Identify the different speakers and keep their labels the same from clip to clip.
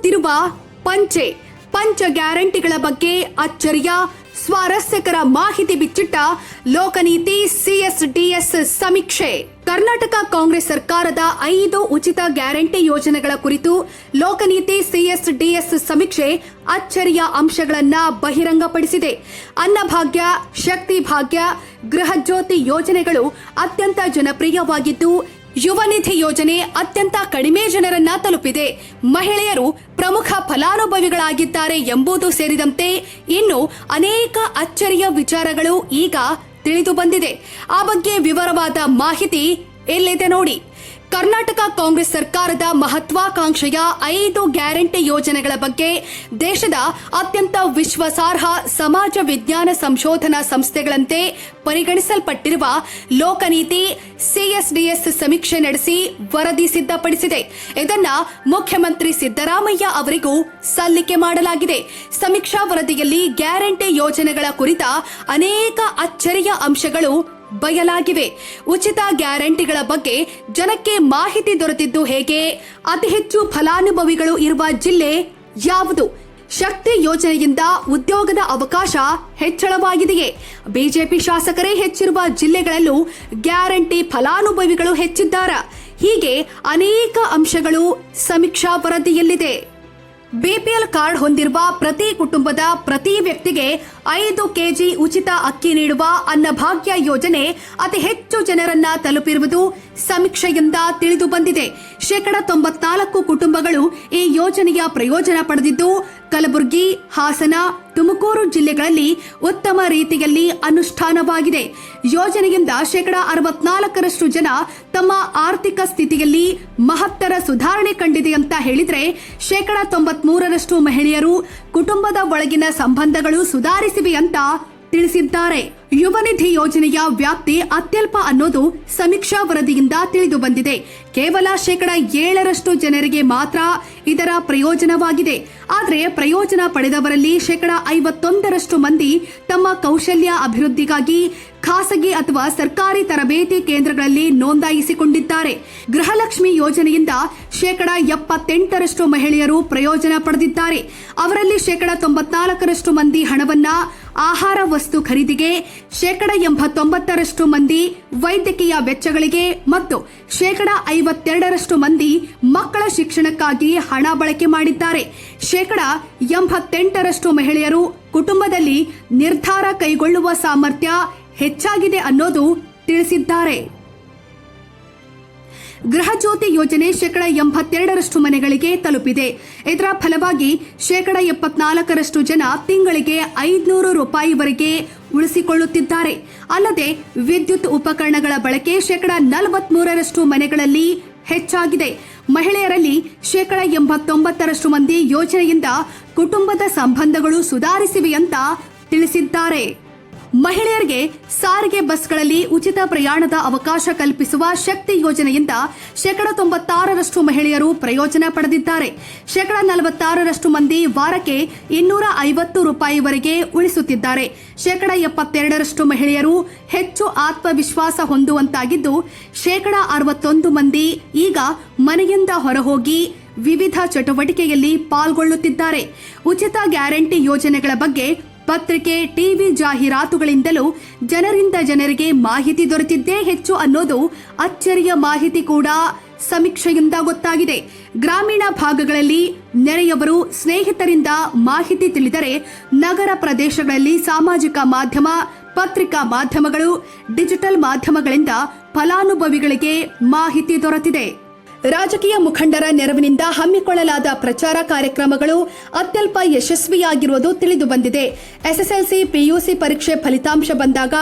Speaker 1: ಮಿಂಚುತ್ತಿರುವ ಪಂಚೆ, ಪಂಚ ಗ್ಯಾರಂಟಿಗಳ ಬಗ್ಗೆ ಅಚ್ಚರಿಯ, ಸ್ವಾರಸ್ಯಕರ ಮಾಹಿತಿ ಬಿಚ್ಚಿಟ್ಟ ಲೋಕನೀತಿ ಸಿಎಸ್ಡಿಎಸ್ ಸಮೀಕ್ಷೆ. ಕರ್ನಾಟಕ ಕಾಂಗ್ರೆಸ್ ಸರ್ಕಾರದ ಐದು ಉಚಿತ ಗ್ಯಾರಂಟಿ ಯೋಜನೆಗಳ ಕುರಿತು ಲೋಕನೀತಿ ಸಿಎಸ್ಡಿಎಸ್ ಸಮೀಕ್ಷೆ ಅಚ್ಚರಿಯ ಅಂಶಗಳನ್ನ ಬಹಿರಂಗಪಡಿಸಿದೆ. ಅನ್ನಭಾಗ್ಯ, ಶಕ್ತಿ ಭಾಗ್ಯ, ಗೃಹಜ್ಯೋತಿ ಯೋಜನೆಗಳು ಅತ್ಯಂತ ಜನಪ್ರಿಯವಾಗಿದ್ದು ಯುವ ನಿಧಿ ಯೋಜನೆ ಅತ್ಯಂತ ಕಡಿಮೆ ಜನರನ್ನ ತಲುಪಿದೆ. ಮಹಿಳೆಯರು ಪ್ರಮುಖ ಫಲಾನುಭವಿಗಳಾಗಿದ್ದಾರೆ ಎಂಬುದು ಸೇರಿದಂತೆ ಇನ್ನು ಅನೇಕ ಅಚ್ಚರಿಯ ವಿಚಾರಗಳು ಈಗ ತಿಳಿದು ಬಂದಿದೆ. ಆ ಬಗ್ಗೆ ವಿವರವಾದ ಮಾಹಿತಿ ಎಲ್ಲಿದೆ ನೋಡಿ. ಕರ್ನಾಟಕ ಕಾಂಗ್ರೆಸ್ ಸರ್ಕಾರದ ಮಹತ್ವಾಕಾಂಕ್ಷೆಯ ಐದು ಗ್ಯಾರಂಟಿ ಯೋಜನೆಗಳ ಬಗ್ಗೆ ದೇಶದ ಅತ್ಯಂತ ವಿಶ್ವಾಸಾರ್ಹ ಸಮಾಜ ವಿಜ್ಞಾನ ಸಂಶೋಧನಾ ಸಂಸ್ಥೆಗಳಂತೆ ಪರಿಗಣಿಸಲ್ಪಟ್ಟಿರುವ ಲೋಕನೀತಿ ಸಿಎಸ್ಡಿಎಸ್ ಸಮೀಕ್ಷೆ ನಡೆಸಿ ವರದಿ ಸಿದ್ಧಪಡಿಸಿದೆ. ಇದನ್ನ ಮುಖ್ಯಮಂತ್ರಿ ಸಿದ್ದರಾಮಯ್ಯ ಅವರಿಗೂ ಸಲ್ಲಿಕೆ ಮಾಡಲಾಗಿದೆ. ಸಮೀಕ್ಷಾ ವರದಿಯಲ್ಲಿ ಗ್ಯಾರಂಟಿ ಯೋಜನೆಗಳ ಕುರಿತ ಅನೇಕ ಅಚ್ಚರಿಯ ಅಂಶಗಳು ಬಯಲಾಗಿವೆ. ಉಚಿತ ಗ್ಯಾರಂಟಿಗಳ ಬಗ್ಗೆ ಜನಕ್ಕೆ ಮಾಹಿತಿ ದೊರೆತಿದ್ದು ಹೇಗೆ? ಅತಿ ಹೆಚ್ಚು ಫಲಾನುಭವಿಗಳು ಇರುವ ಜಿಲ್ಲೆ ಯಾವುದು? ಶಕ್ತಿ ಯೋಜನೆಯಿಂದ ಉದ್ಯೋಗದ ಅವಕಾಶ ಹೆಚ್ಚಳವಾಗಿದೆಯೇ? ಬಿಜೆಪಿ ಶಾಸಕರೇ ಹೆಚ್ಚಿರುವ ಜಿಲ್ಲೆಗಳಲ್ಲೂ ಗ್ಯಾರಂಟಿ ಫಲಾನುಭವಿಗಳು ಹೆಚ್ಚಿದ್ದಾರಾ? ಹೀಗೆ ಅನೇಕ ಅಂಶಗಳು ಸಮೀಕ್ಷಾ ವರದಿಯಲ್ಲಿದೆ. ಬಿಪಿಎಲ್ ಕಾರ್ಡ್ ಹೊಂದಿರುವ ಪ್ರತಿ ಕುಟುಂಬದ ಪ್ರತಿ ವ್ಯಕ್ತಿಗೆ ಐದು ಕೆಜಿ ಉಚಿತ ಅಕ್ಕಿ ನೀಡುವ ಅನ್ನಭಾಗ್ಯ ಯೋಜನೆ ಅತಿ ಹೆಚ್ಚು ಜನರನ್ನ ತಲುಪಿರುವುದು ಸಮೀಕ್ಷೆಯಿಂದ ತಿಳಿದು ಬಂದಿದೆ. ಶೇಕಡ ತೊಂಬತ್ನಾಲ್ಕು ಕುಟುಂಬಗಳು ಈ ಯೋಜನೆಯ ಪ್ರಯೋಜನ ಪಡೆದಿದ್ದು, ಕಲಬುರಗಿ, ಹಾಸನ, ತುಮಕೂರು ಜಿಲ್ಲೆಗಳಲ್ಲಿ ಉತ್ತಮ ರೀತಿಯಲ್ಲಿ ಅನುಷ್ಠಾನವಾಗಿದೆ. ಯೋಜನೆಯಿಂದ ಶೇಕಡ ಅರವತ್ನಾಲ್ಕರಷ್ಟು ಜನ ತಮ್ಮ ಆರ್ಥಿಕ ಸ್ಥಿತಿಯಲ್ಲಿ ಮಹತ್ತರ ಸುಧಾರಣೆ ಕಂಡಿದೆ ಅಂತ ಹೇಳಿದರೆ, ಶೇಕಡ ತೊಂಬತ್ಮೂರರಷ್ಟು ಮಹಿಳೆಯರು ಕುಟುಂಬದ ಒಳಗಿನ ಸಂಬಂಧಗಳು ಸುಧಾರಿಸಿವೆ ಅಂತ ತಿಳಿಸಿದ್ದಾರೆ. ಯುವ ನಿಧಿ ಯೋಜನೆಯ ವ್ಯಾಪ್ತಿ ಅತ್ಯಲ್ಪ ಅನ್ನೋದು ಸಮೀಕ್ಷಾ ವರದಿಯಿಂದ ತಿಳಿದು ಬಂದಿದೆ. ಕೇವಲ ಶೇಕಡ ಏಳರಷ್ಟು ಜನರಿಗೆ ಮಾತ್ರ ಇದರ ಪ್ರಯೋಜನವಾಗಿದೆ. ಆದರೆ ಪ್ರಯೋಜನ ಪಡೆದವರಲ್ಲಿ ಶೇಕಡ ಐವತ್ತೊಂದರಷ್ಟು ಮಂದಿ ತಮ್ಮ ಕೌಶಲ್ಯ ಅಭಿವೃದ್ಧಿಗಾಗಿ ಖಾಸಗಿ ಅಥವಾ ಸರ್ಕಾರಿ ತರಬೇತಿ ಕೇಂದ್ರಗಳಲ್ಲಿ ನೋಂದಾಯಿಸಿಕೊಂಡಿದ್ದಾರೆ. ಗೃಹಲಕ್ಷ್ಮಿ ಯೋಜನೆಯಿಂದ ಶೇಕಡ ಎಪ್ಪತ್ತೆಂಟರಷ್ಟು ಮಹಿಳೆಯರು ಪ್ರಯೋಜನ ಪಡೆದಿದ್ದಾರೆ. ಅವರಲ್ಲಿ ಶೇಕಡ ತೊಂಬತ್ನಾಲ್ಕರಷ್ಟು ಮಂದಿ ಹಣವನ್ನ ಆಹಾರ ವಸ್ತು ಖರೀದಿಗೆ ಶೇಕಡ ಎಂಬತ್ತೊಂಬತ್ತರಷ್ಟು ಮಂದಿ ವೈದ್ಯಕೀಯ ವೆಚ್ಚಗಳಿಗೆ ಮತ್ತು ಶೇಕಡ ಐವತ್ತೆರಡರಷ್ಟು ಮಂದಿ ಮಕ್ಕಳ ಶಿಕ್ಷಣಕ್ಕಾಗಿ ಹಣ ಬಳಕೆ ಮಾಡಿದ್ದಾರೆ. ಶೇಕಡ ಎಂಬತ್ತೆಂಟರಷ್ಟು ಮಹಿಳೆಯರು ಕುಟುಂಬದಲ್ಲಿ ನಿರ್ಧಾರ ಕೈಗೊಳ್ಳುವ ಸಾಮರ್ಥ್ಯ ಹೆಚ್ಚಾಗಿದೆ ಅನ್ನೋದು ತಿಳಿಸಿದ್ದಾರೆ. ಗೃಹ ಜ್ಯೋತಿ ಯೋಜನೆ ಶೇಕಡ ಎಂಬತ್ತೆರಡರಷ್ಟು ಮನೆಗಳಿಗೆ ತಲುಪಿದೆ. ಇದರ ಫಲವಾಗಿ ಶೇಕಡ ಎಪ್ಪತ್ನಾಲ್ಕರಷ್ಟು ಜನ ತಿಂಗಳಿಗೆ ಐದುನೂರು ರೂಪಾಯಿವರೆಗೆ ಉಳಿಸಿಕೊಳ್ಳುತ್ತಿದ್ದಾರೆ. ಅಲ್ಲದೆ ವಿದ್ಯುತ್ ಉಪಕರಣಗಳ ಬಳಕೆ ಶೇಕಡ ನಲವತ್ಮೂರರಷ್ಟು ಮನೆಗಳಲ್ಲಿ ಹೆಚ್ಚಾಗಿದೆ. ಮಹಿಳೆಯರಲ್ಲಿ ಶೇಕಡ ಎಂಬತ್ತೊಂಬತ್ತರಷ್ಟು ಮಂದಿ ಯೋಜನೆಯಿಂದ ಕುಟುಂಬದ ಸಂಬಂಧಗಳು ಸುಧಾರಿಸಿವೆ ಅಂತ ತಿಳಿಸಿದ್ದಾರೆ. ಮಹಿಳೆಯರಿಗೆ ಸಾರಿಗೆ ಬಸ್ಗಳಲ್ಲಿ ಉಚಿತ ಪ್ರಯಾಣದ ಅವಕಾಶ ಕಲ್ಪಿಸುವ ಶಕ್ತಿ ಯೋಜನೆಯಿಂದ ಶೇಕಡ ತೊಂಬತ್ತಾರರಷ್ಟು ಮಹಿಳೆಯರು ಪ್ರಯೋಜನ ಪಡೆದಿದ್ದಾರೆ. ಶೇಕಡ ನಲವತ್ತಾರರಷ್ಟು ಮಂದಿ ವಾರಕ್ಕೆ ಇನ್ನೂರ ಐವತ್ತು ರೂಪಾಯಿವರೆಗೆ ಉಳಿಸುತ್ತಿದ್ದಾರೆ. ಶೇಕಡ ಎಪ್ಪತ್ತೆರಡರಷ್ಟು ಮಹಿಳೆಯರು ಹೆಚ್ಚು ಆತ್ಮವಿಶ್ವಾಸ ಹೊಂದುವಂತಾಗಿದ್ದು ಶೇಕಡ ಅರವತ್ತೊಂದು ಮಂದಿ ಈಗ ಮನೆಯಿಂದ ಹೊರಹೋಗಿ ವಿವಿಧ ಚಟುವಟಿಕೆಯಲ್ಲಿ ಪಾಲ್ಗೊಳ್ಳುತ್ತಿದ್ದಾರೆ. ಉಚಿತ ಗ್ಯಾರಂಟಿ ಯೋಜನೆಗಳ ಬಗ್ಗೆ ಪತ್ರಿಕೆ, ಟಿವಿ ಜಾಹೀರಾತುಗಳಿಂದಲೂ ಜನರಿಂದ ಜನರಿಗೆ ಮಾಹಿತಿ ದೊರೆತಿದ್ದೇ ಹೆಚ್ಚು ಅನ್ನೋದು ಅಚ್ಚರಿಯ ಮಾಹಿತಿ ಕೂಡ ಸಮೀಕ್ಷೆಯಿಂದ ಗೊತ್ತಾಗಿದೆ. ಗ್ರಾಮೀಣ ಭಾಗಗಳಲ್ಲಿ ನೆರೆಯವರು ಸ್ನೇಹಿತರಿಂದ ಮಾಹಿತಿ ತಿಳಿದರೆ ನಗರ ಪ್ರದೇಶಗಳಲ್ಲಿ ಸಾಮಾಜಿಕ ಮಾಧ್ಯಮ, ಪತ್ರಿಕಾ ಮಾಧ್ಯಮಗಳು, ಡಿಜಿಟಲ್ ಮಾಧ್ಯಮಗಳಿಂದ ಫಲಾನುಭವಿಗಳಿಗೆ ಮಾಹಿತಿ ದೊರೆತಿದೆ. ರಾಜಕೀಯ ಮುಖಂಡರ ನೆರವಿನಿಂದ ಹಮ್ಮಿಕೊಳ್ಳಲಾದ ಪ್ರಚಾರ ಕಾರ್ಯಕ್ರಮಗಳು ಅತ್ಯಲ್ಪ ಯಶಸ್ವಿಯಾಗಿರುವುದು ತಿಳಿದು ಬಂದಿದೆ ಎಸ್ಎಸ್ಎಲ್ಸಿ ಪಿಯುಸಿ ಪರೀಕ್ಷೆ ಫಲಿತಾಂಶ ಬಂದಾಗ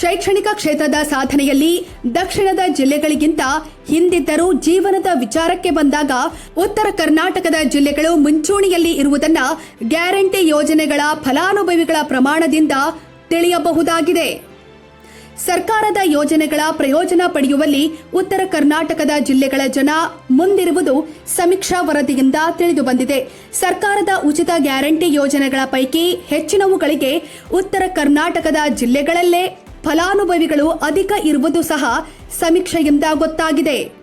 Speaker 1: ಶೈಕ್ಷಣಿಕ ಕ್ಷೇತ್ರದ ಸಾಧನೆಯಲ್ಲಿ ದಕ್ಷಿಣದ ಜಿಲ್ಲೆಗಳಿಗಿಂತ ಹಿಂದಿದ್ದರೂ ಜೀವನದ ವಿಚಾರಕ್ಕೆ ಬಂದಾಗ ಉತ್ತರ ಕರ್ನಾಟಕದ ಜಿಲ್ಲೆಗಳು ಮುಂಚೂಣಿಯಲ್ಲಿ ಇರುವುದನ್ನು ಗ್ಯಾರಂಟಿ ಯೋಜನೆಗಳ ಫಲಾನುಭವಿಗಳ ಪ್ರಮಾಣದಿಂದ ತಿಳಿಯಬಹುದಾಗಿದೆ. ಸರ್ಕಾರದ ಯೋಜನೆಗಳ ಪ್ರಯೋಜನ ಪಡೆಯುವಲ್ಲಿ ಉತ್ತರ ಕರ್ನಾಟಕದ ಜಿಲ್ಲೆಗಳ ಜನ ಮುಂದಿರುವುದು ಸಮೀಕ್ಷಾ ವರದಿಯಿಂದ ತಿಳಿದು ಬಂದಿದೆ. ಸರ್ಕಾರದ ಉಚಿತ ಗ್ಯಾರಂಟಿ ಯೋಜನೆಗಳ ಪೈಕಿ ಹೆಚ್ಚಿನವುಗಳಿಗೆ ಉತ್ತರ ಕರ್ನಾಟಕದ ಜಿಲ್ಲೆಗಳಲ್ಲೇ ಫಲಾನುಭವಿಗಳು ಅಧಿಕ ಇರುವುದು ಸಹ ಸಮೀಕ್ಷೆಯಿಂದ ಗೊತ್ತಾಗಿದೆ.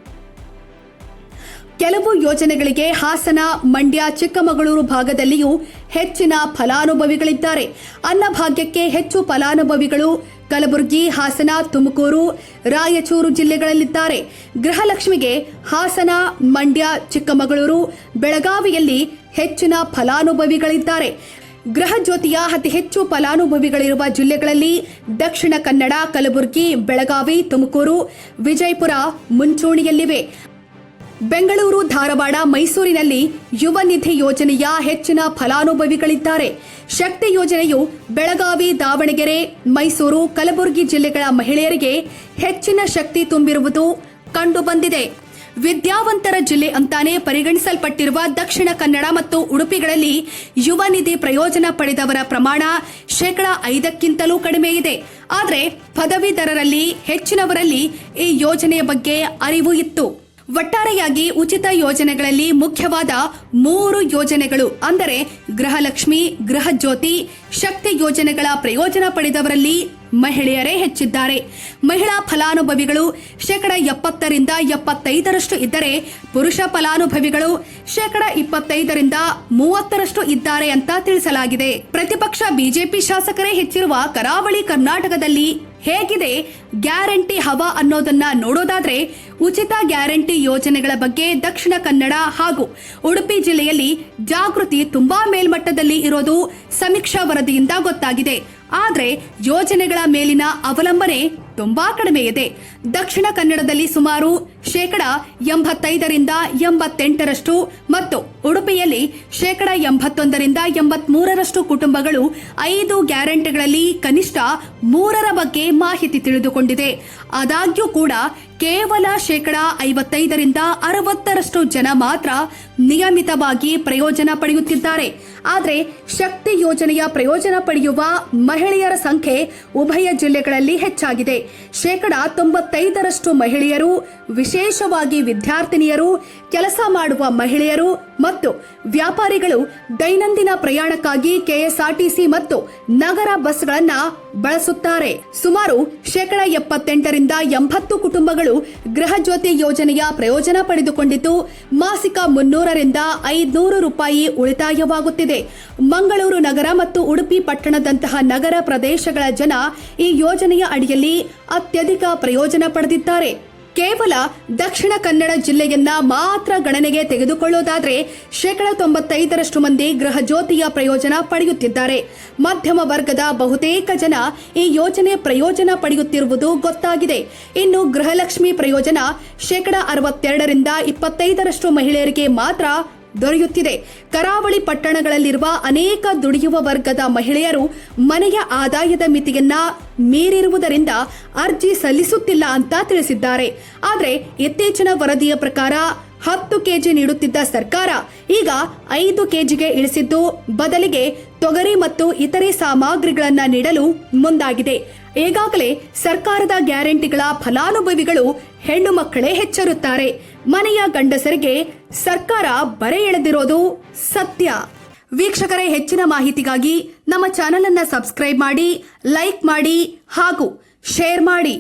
Speaker 1: ಕೆಲವು ಯೋಜನೆಗಳಿಗೆ ಹಾಸನ, ಮಂಡ್ಯ, ಚಿಕ್ಕಮಗಳೂರು ಭಾಗದಲ್ಲಿಯೂ ಹೆಚ್ಚಿನ ಫಲಾನುಭವಿಗಳಿದ್ದಾರೆ. ಅನ್ನಭಾಗ್ಯಕ್ಕೆ ಹೆಚ್ಚು ಫಲಾನುಭವಿಗಳು ಕಲಬುರಗಿ, ಹಾಸನ, ತುಮಕೂರು, ರಾಯಚೂರು ಜಿಲ್ಲೆಗಳಲ್ಲಿದ್ದಾರೆ. ಗೃಹಲಕ್ಷ್ಮಿಗೆ ಹಾಸನ, ಮಂಡ್ಯ, ಚಿಕ್ಕಮಗಳೂರು, ಬೆಳಗಾವಿಯಲ್ಲಿ ಹೆಚ್ಚಿನ ಫಲಾನುಭವಿಗಳಿದ್ದಾರೆ. ಗೃಹ ಜ್ಯೋತಿಯ ಅತಿ ಹೆಚ್ಚು ಫಲಾನುಭವಿಗಳಿರುವ ಜಿಲ್ಲೆಗಳಲ್ಲಿ ದಕ್ಷಿಣ ಕನ್ನಡ, ಕಲಬುರಗಿ, ಬೆಳಗಾವಿ, ತುಮಕೂರು, ವಿಜಯಪುರ, ಮುಂಚೂಣಿಯಲ್ಲಿವೆ. ಬೆಂಗಳೂರು, ಧಾರವಾಡ, ಮೈಸೂರಿನಲ್ಲಿ ಯುವ ನಿಧಿ ಯೋಜನೆಯ ಹೆಚ್ಚಿನ ಫಲಾನುಭವಿಗಳಿದ್ದಾರೆ. ಶಕ್ತಿ ಯೋಜನೆಯು ಬೆಳಗಾವಿ, ದಾವಣಗೆರೆ, ಮೈಸೂರು, ಕಲಬುರಗಿ ಜಿಲ್ಲೆಗಳ ಮಹಿಳೆಯರಿಗೆ ಹೆಚ್ಚಿನ ಶಕ್ತಿ ತುಂಬಿರುವುದು ಕಂಡುಬಂದಿದೆ. ವಿದ್ಯಾವಂತರ ಜಿಲ್ಲೆ ಅಂತಾನೆ ಪರಿಗಣಿಸಲ್ಪಟ್ಟಿರುವ ದಕ್ಷಿಣ ಕನ್ನಡ ಮತ್ತು ಉಡುಪಿಗಳಲ್ಲಿ ಯುವ ನಿಧಿ ಪ್ರಯೋಜನ ಪಡೆದವರ ಪ್ರಮಾಣ ಶೇಕಡಾ ಐದಕ್ಕಿಂತಲೂ ಕಡಿಮೆ ಇದೆ. ಆದರೆ ಪದವೀಧರರಲ್ಲಿ ಹೆಚ್ಚಿನವರಲ್ಲಿ ಈ ಯೋಜನೆಯ ಬಗ್ಗೆ ಅರಿವು ಇತ್ತು. ಒಟ್ಟಾರೆಯಾಗಿ ಉಚಿತ ಯೋಜನೆಗಳಲ್ಲಿ ಮುಖ್ಯವಾದ ಮೂರು ಯೋಜನೆಗಳು, ಅಂದರೆ ಗೃಹಲಕ್ಷ್ಮಿ ಗೃಹ ಜ್ಯೋತಿ ಶಕ್ತಿ ಯೋಜನೆಗಳ ಪ್ರಯೋಜನ ಪಡೆದವರಲ್ಲಿ ಮಹಿಳೆಯರೇ ಹೆಚ್ಚಿದ್ದಾರೆ. ಮಹಿಳಾ ಫಲಾನುಭವಿಗಳು ಶೇಕಡ ಎಪ್ಪತ್ತರಿಂದ ಎಪ್ಪತ್ತೈದರಷ್ಟು ಇದ್ದರೆ ಪುರುಷ ಫಲಾನುಭವಿಗಳು ಶೇಕಡ ಇಪ್ಪತ್ತೈದರಿಂದ ಮೂವತ್ತರಷ್ಟು ಇದ್ದಾರೆ ಅಂತ ತಿಳಿಸಲಾಗಿದೆ. ಪ್ರತಿಪಕ್ಷ ಬಿಜೆಪಿ ಶಾಸಕರೇ ಹೆಚ್ಚಿರುವ ಕರಾವಳಿ ಕರ್ನಾಟಕದಲ್ಲಿ ಹೇಗಿದೆ ಗ್ಯಾರಂಟಿ ಹವಾ ಅನ್ನೋದನ್ನ ನೋಡೋದಾದ್ರೆ ಉಚಿತ ಗ್ಯಾರಂಟಿ ಯೋಜನೆಗಳ ಬಗ್ಗೆ ದಕ್ಷಿಣ ಕನ್ನಡ ಹಾಗೂ ಉಡುಪಿ ಜಿಲ್ಲೆಯಲ್ಲಿ ಜಾಗೃತಿ ತುಂಬಾ ಮೇಲ್ಮಟ್ಟದಲ್ಲಿ ಇರೋದು ಸಮೀಕ್ಷಾ ವರದಿಯಿಂದ ಗೊತ್ತಾಗಿದೆ. ಆದ್ರೆ ಯೋಜನೆಗಳ ಮೇಲಿನ ಅವಲಂಬನೆ ತುಂಬಾ ಕಡಿಮೆ ಇದೆ. ದಕ್ಷಿಣ ಕನ್ನಡದಲ್ಲಿ ಸುಮಾರು ಶೇಕಡ ಎಂಬತ್ತೈದರಿಂದ ಎಂಬತ್ತೆಂಟರಷ್ಟು ಮತ್ತು ಉಡುಪಿಯಲ್ಲಿ ಶೇಕಡ ಎಂಬತ್ತೊಂದರಿಂದ ಎಂಬತ್ಮೂರರಷ್ಟು ಕುಟುಂಬಗಳು ಐದು ಗ್ಯಾರಂಟಿಗಳಲ್ಲಿ ಕನಿಷ್ಠ ಮೂರರ ಬಗ್ಗೆ ಮಾಹಿತಿ ತಿಳಿದುಕೊಂಡಿದೆ. ಆದಾಗ್ಯೂ ಕೂಡ ಕೇವಲ ಶೇಕಡ ಐವತ್ತೈದರಿಂದ ಅರವತ್ತರಷ್ಟು ಜನ ಮಾತ್ರ ನಿಯಮಿತವಾಗಿ ಪ್ರಯೋಜನ ಪಡೆಯುತ್ತಿದ್ದಾರೆ. ಆದರೆ ಶಕ್ತಿ ಯೋಜನೆಯ ಪ್ರಯೋಜನ ಪಡೆಯುವ ಮಹಿಳೆಯರ ಸಂಖ್ಯೆ ಉಭಯ ಜಿಲ್ಲೆಗಳಲ್ಲಿ ಹೆಚ್ಚಾಗಿದೆ. ಶೇಕಡ ತೊಂಬತ್ತೈದರಷ್ಟು ಮಹಿಳೆಯರು, ವಿಶೇಷವಾಗಿ ವಿದ್ಯಾರ್ಥಿನಿಯರು, ಕೆಲಸ ಮಾಡುವ ಮಹಿಳೆಯರು ಮತ್ತು ವ್ಯಾಪಾರಿಗಳು ದೈನಂದಿನ ಪ್ರಯಾಣಕ್ಕಾಗಿ ಕೆಎಸ್ಆರ್ಟಿಸಿ ಮತ್ತು ನಗರ ಬಸ್ಗಳನ್ನು ಬಳಸುತ್ತಾರೆ. ಸುಮಾರು ಶೇಕಡ ಎಪ್ಪತ್ತೆಂಟರಿಂದ ಎಂಬತ್ತು ಕುಟುಂಬಗಳು ಗೃಹಜ್ಯೋತಿ ಯೋಜನೆಯ ಪ್ರಯೋಜನ ಪಡೆದುಕೊಂಡಿದ್ದು, ಮಾಸಿಕ ಮುನ್ನೂರರಿಂದ ಐದುನೂರು ರೂಪಾಯಿ ಉಳಿತಾಯವಾಗುತ್ತಿದೆ. ಮಂಗಳೂರು ನಗರ ಮತ್ತು ಉಡುಪಿ ಪಟ್ಟಣದಂತಹ ನಗರ ಪ್ರದೇಶಗಳ ಜನ ಈ ಯೋಜನೆಯ ಅಡಿಯಲ್ಲಿ ಅತ್ಯಧಿಕ ಪ್ರಯೋಜನ ಪಡೆದಿದ್ದಾರೆ. ಕೇವಲ ದಕ್ಷಿಣ ಕನ್ನಡ ಜಿಲ್ಲೆಯನ್ನ ಮಾತ್ರ ಗಣನೆಗೆ ತೆಗೆದುಕೊಳ್ಳೋದಾದ್ರೆ ಶೇಕಡ ತೊಂಬತ್ತೈದರಷ್ಟು ಮಂದಿ ಗೃಹ ಜ್ಯೋತಿಯ ಪ್ರಯೋಜನ ಪಡೆಯುತ್ತಿದ್ದಾರೆ. ಮಧ್ಯಮ ವರ್ಗದ ಬಹುತೇಕ ಜನ ಈ ಯೋಜನೆ ಪ್ರಯೋಜನ ಪಡೆಯುತ್ತಿರುವುದು ಗೊತ್ತಾಗಿದೆ. ಇನ್ನು ಗೃಹಲಕ್ಷ್ಮಿ ಪ್ರಯೋಜನ ಶೇಕಡ ಅರವತ್ತೆರಡರಿಂದ ಇಪ್ಪತ್ತೈದರಷ್ಟು ಮಹಿಳೆಯರಿಗೆ ಮಾತ್ರ ದೊರೆಯುತ್ತಿದೆ. ಕರಾವಳಿ ಪಟ್ಟಣಗಳಲ್ಲಿರುವ ಅನೇಕ ದುಡಿಯುವ ವರ್ಗದ ಮಹಿಳೆಯರು ಮನೆಯ ಆದಾಯದ ಮಿತಿಯನ್ನ ಮೀರಿರುವುದರಿಂದ ಅರ್ಜಿ ಸಲ್ಲಿಸುತ್ತಿಲ್ಲ ಅಂತ ತಿಳಿಸಿದ್ದಾರೆ. ಆದರೆ ಇತ್ತೀಚಿನ ವರದಿಯ ಪ್ರಕಾರ ಹತ್ತು ಕೆಜಿ ನೀಡುತ್ತಿದ್ದ ಸರ್ಕಾರ ಈಗ ಐದು ಕೆಜಿಗೆ ಇಳಿಸಿದ್ದು, ಬದಲಿಗೆ ತೊಗರಿ ಮತ್ತು ಇತರೆ ಸಾಮಗ್ರಿಗಳನ್ನು ನೀಡಲು ಮುಂದಾಗಿದೆ. ಈಗಾಗಲೇ ಸರ್ಕಾರದ ಗ್ಯಾರಂಟಿಗಳ ಫಲಾನುಭವಿಗಳು ಹೆಣ್ಣು ಮಕ್ಕಳೇ ಹೆಚ್ಚರುತ್ತಾರೆ. ಮನೆಯ ಗಂಡಸರಿಗೆ ಸರ್ಕಾರ ಬರೆ ಎಳೆದಿರೋದು ಸತ್ಯ. ವೀಕ್ಷಕರೇ, ಹೆಚ್ಚಿನ ಮಾಹಿತಿಗಾಗಿ ನಮ್ಮ ಚಾನೆಲ್ ಅನ್ನ ಸಬ್ಸ್ಕ್ರೈಬ್ ಮಾಡಿ, ಲೈಕ್ ಮಾಡಿ ಹಾಗೂ ಶೇರ್ ಮಾಡಿ.